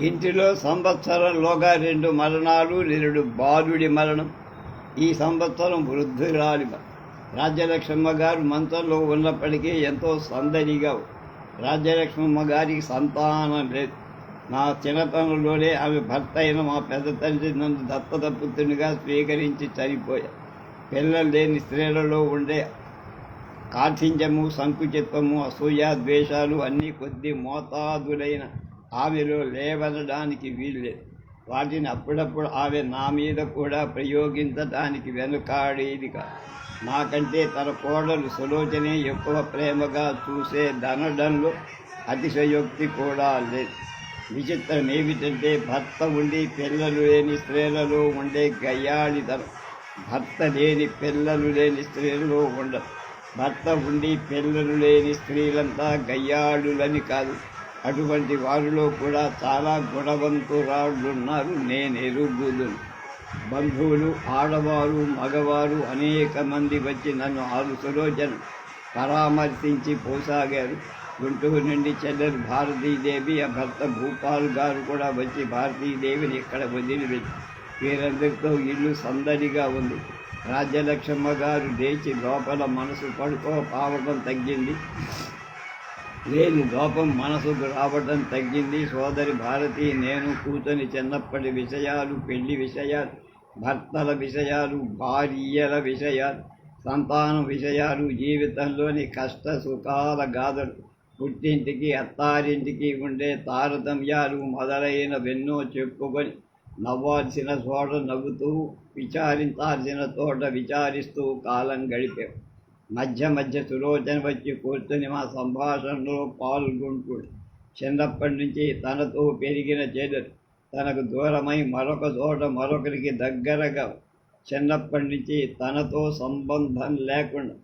ఇంటిలో సంవత్సరంలోగా రెండు మరణాలు నిరుడు బాలుడి మరణం. ఈ సంవత్సరం వృద్ధురాలి రాజ్యలక్ష్మమ్మ గారు మంచంలో ఉన్నప్పటికీ ఎంతో సందడిగా రాజ్యలక్ష్మమ్మ గారికి సంతానం లేదు. నా చిన్నతనంలోనే ఆమె భర్త అయిన మా పెద్ద తండ్రి నన్ను దత్తత పుత్రునిగా స్వీకరించి చనిపోయా. పిల్లలు లేని స్త్రీలలో ఉండే కాఠిన్యము సంకుచిత్వము అసూయ ద్వేషాలు అన్నీ కొద్ది మోతాదులైన ఆవిలో లేవనడానికి వీల్లేదు. వాటిని అప్పుడప్పుడు ఆమె నా మీద కూడా ప్రయోగించడానికి వెనుకాడేది కాదు. నాకంటే తన కోడలు సులోచనే ఎక్కువ ప్రేమగా చూసే ధనడంలో అతిశయోక్తి కూడా లేదు. విచిత్రం ఏమిటంటే భర్త ఉండి పిల్లలు లేని స్త్రీలలో ఉండే గయ్యాళితనం. భర్త లేని పిల్లలు లేని స్త్రీలలో ఉండదు. భర్త ఉండి పిల్లలు లేని స్త్రీలంతా గయ్యాళులని కాదు. అటువంటి వారిలో కూడా చాలా గుణవంతురాళ్ళున్నారు నేను ఎరుగుదును బంధువులు ఆడవారు మగవారు అనేక మంది వచ్చి నన్ను ఆరు సులోచన పరామర్శించి పోసాగారు. గుంటూరు నుండి చెల్లెలు భారతీదేవి ఆ భర్త భూపాల్ గారు కూడా వచ్చి భారతీదేవిని ఇక్కడ వదిలిపెట్టి వీరందరితో ఇల్లు సందడిగా ఉంది. రాజ్యలక్ష్మమ్మ గారు లేచి లోపల మనసు పడుకో పావకం తగ్గింది. లేని లోపం మనసుకు రావటం తగ్గింది. సోదరి భారతి నేను కూతుని చిన్నప్పటి విషయాలు పెళ్ళి విషయాలు భర్తల విషయాలు భార్యల విషయాలు సంతానం విషయాలు జీవితంలోని కష్ట సుఖాల గాథలు పుట్టింటికి అత్తారింటికి ఉండే తారతమ్యాలు మొదలైనవెన్నో చెప్పుకొని నవ్వాల్సిన చోట నవ్వుతూ విచారించాల్సిన చోట విచారిస్తూ కాలం గడిపాం. మధ్య మధ్య సులోచన వచ్చి కూర్చొని మా సంభాషణలో పాల్గొంటుడు చిన్నప్పటి నుంచి తనతో పెరిగిన చెల్లెలు తనకు దూరమై మరొక చోట మరొకరికి దగ్గరగా చిన్నప్పటి నుంచి తనతో సంబంధం లేకుండా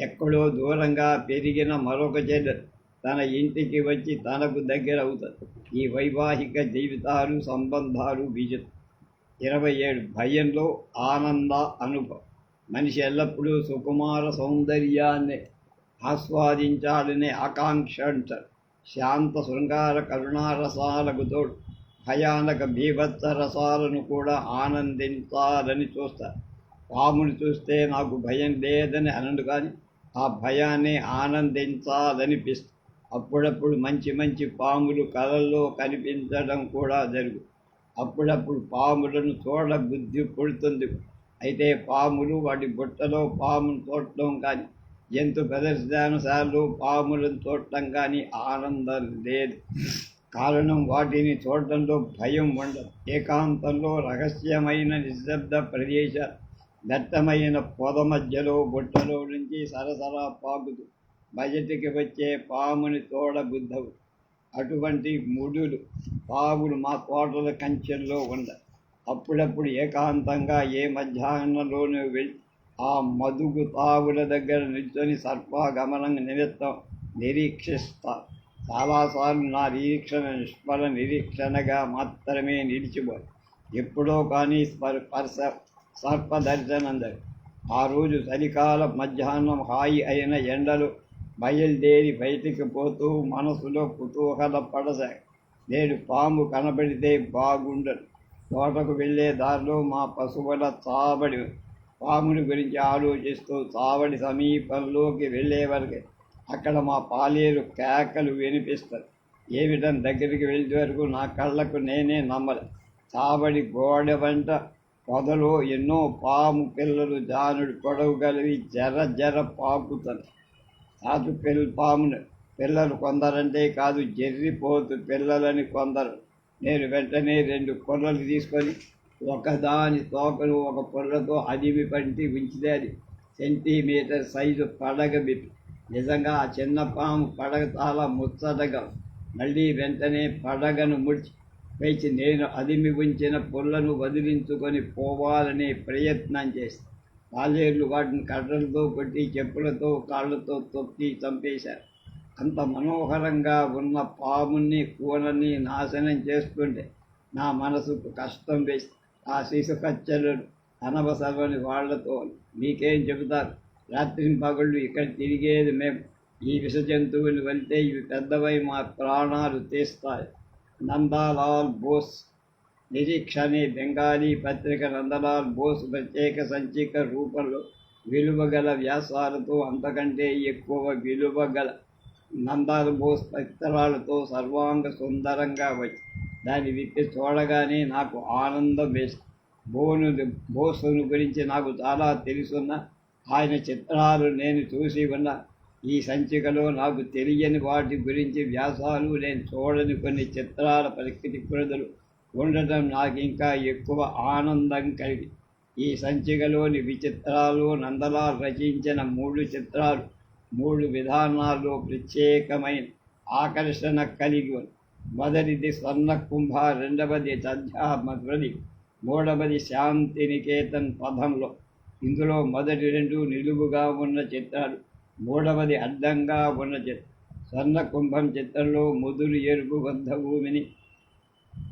ఎక్కడో దూరంగా పెరిగిన మరొక చెల్లెలు తన ఇంటికి వచ్చి తనకు దగ్గర అవుతుంది. ఈ వైవాహిక జీవితాలు సంబంధాలు విజితం ఇరవై ఏడు. భయంలో ఆనంద అనుభవం. మనిషి ఎల్లప్పుడూ సుకుమార సౌందర్యాన్ని ఆస్వాదించాలనే ఆకాంక్ష అంటారు. శాంత శృంగార కరుణారసాలకు తోడు భయానక భీభత్స రసాలను కూడా ఆనందించాలని చూస్తారు. పాముని చూస్తే నాకు భయం లేదని అనడు కానీ ఆ భయాన్ని ఆనందించాలనిపిస్తుంది. అప్పుడప్పుడు మంచి మంచి పాములు కలల్లో కనిపించడం కూడా జరుగు. అప్పుడప్పుడు పాములను చూడ బుద్ధి పుడుతుంది. అయితే పాములు వాటి బుట్టలో పామును తోటం కానీ జంతు ప్రదర్శనానుసార్లు పాములను చూడటం కానీ ఆనందం లేదు. కారణం వాటిని చూడటంలో భయం ఉండదు. ఏకాంతంలో రహస్యమైన నిశ్శబ్ద ప్రదేశాలు దట్టమైన పొద మధ్యలో బుట్టలో నుంచి సరసరా పాకుతూ బయటికి వచ్చే పాముని తోడ బుద్ధవు అటువంటి ముడులు పాములు మా తోటల కంచెల్లో ఉండవు. అప్పుడప్పుడు ఏకాంతంగా ఏ మధ్యాహ్నంలోనూ వెళ్ళి ఆ మదుగు తావుల దగ్గర నిల్చొని సర్పాగమనం నిమిత్తం నిరీక్షిస్తా. చాలాసార్లు నా నిరీక్షణ నిష్ఫల నిరీక్షణగా మాత్రమే నిలిచిపోయి ఎప్పుడో కానీ స్పర్ స్పర్శ సర్ప దర్శనం ఆ రోజు చలికాల మధ్యాహ్నం హాయి అయిన ఎండలు బయలుదేరి బయటికి పోతూ మనసులో కుతూహల పడసాయి నేడు పాము కనబడితే బాగుండదు. తోటకు వెళ్ళే దారిలో మా పశువుల చావడి పాముని గురించి ఆలోచిస్తూ చావడి సమీపంలోకి వెళ్ళే వరకు అక్కడ మా పాలేరు కేకలు వినిపిస్తాయి. ఏమిటని దగ్గరికి వెళ్ళే వరకు నా కళ్ళకు నేనే నమ్మలే. చావడి గోడ వెంట పొదలో ఎన్నో పాము పిల్లలు జానుడు పొడవు కలిగి జర జర పాకుతారు తాతు పిల్ల పామును పిల్లలు కొందరంటే కాదు జర్రిపోతు పిల్లలని కొందరు. నేను వెంటనే రెండు కొర్రలు తీసుకొని ఒకదాని తోకను ఒక పొర్రతో అదిమి పంటి ఉంచితే అది సెంటీమీటర్ సైజు పడగ నిజంగా ఆ చిన్న పాము పడగ చాలా ముచ్చటగా మళ్ళీ వెంటనే పడగను ముడిచి వేచి నేను అదిమి ఉంచిన పొల్లను వదిలించుకొని పోవాలనే ప్రయత్నం చేస్తాను పాలేర్లు వాటిని కర్రలతో కొట్టి చెప్పులతో కాళ్ళతో తొక్కి చంపేశారు. అంత మనోహరంగా ఉన్న పాముని కూనని నాశనం చేస్తుంటే నా మనసుకు కష్టం వేసి ఆ శిశు కచ్చలు అనవసరని వాళ్ళతో మీకేం చెబుతారు? రాత్రి పగళ్ళు ఇక్కడ తిరిగేది మేము. ఈ విష జంతువులు వెళ్తే ఇవి పెద్దవై మా ప్రాణాలు తీస్తాయి. నందాలాల్ బోస్ నిరీక్షణి బెంగాలీ పత్రిక నందలాల్ బోస్ ప్రత్యేక సంచిక రూపంలో విలువగల వ్యాసాలతో అంతకంటే ఎక్కువ విలువగల నందాలు బోస్ సర్వాంగ సుందరంగా వచ్చి దాన్ని విప్పి చూడగానే నాకు ఆనందం వేసి బోను బోసును గురించి నాకు చాలా తెలుసున్న ఆయన చిత్రాలు నేను చూసి ఉన్న ఈ సంచికలో నాకు తెలియని వాటి గురించి వ్యాసాలు నేను చూడని కొన్ని చిత్రాల పరిస్థితి ప్రజలు ఉండటం నాకు ఇంకా ఎక్కువ ఆనందం కలిగి ఈ సంచికలోని విచిత్రాలు నందలాల్ రచించిన మూడు చిత్రాలు మూడు విధానాల్లో ప్రత్యేకమైన ఆకర్షణ కలిగి ఉంది. మొదటిది స్వర్ణ కుంభ రెండవది సధ్యా మధురది మూడవది శాంతినికేతన్ పదంలో ఇందులో మొదటి రెండు నిలువుగా ఉన్న చిత్రాలు మూడవది అడ్డంగా ఉన్న చిత్రం. స్వర్ణ కుంభం చిత్రంలో ముదురు ఎరుపు వద్ద భూమిని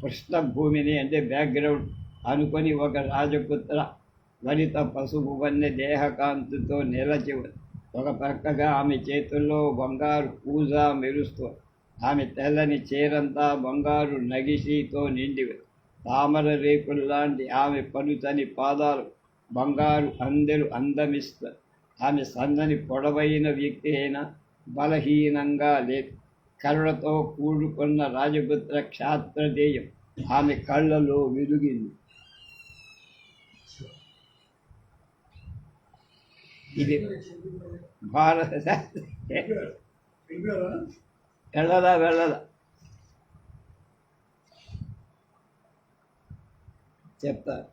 పృష్ఠభూమిని అంటే బ్యాక్గ్రౌండ్ అనుకొని ఒక రాజపుత్ర వనిత పసుపు వన్నె దేహకాంతితో నిలచి ఉంది. ఒక పక్కగా ఆమె చేతుల్లో బంగారు పూజ మెరుస్తూ ఆమె తెల్లని చీరంతా బంగారు నగిషితో నిండి తామర రేకుల్లాంటి ఆమె పలుచని పాదాలు బంగారు అందరు అందమిస్తారు ఆమె సన్నని పొడవైన వ్యక్తి అయినా బలహీనంగా లేదు. కరుణతో కూడుకున్న రాజపుత్ర క్షాత్రదేయం ఆమె కళ్ళలో వెలుగింది. ఇది భారత వెళ్ళదా వెళ్ళదా? చెప్తారు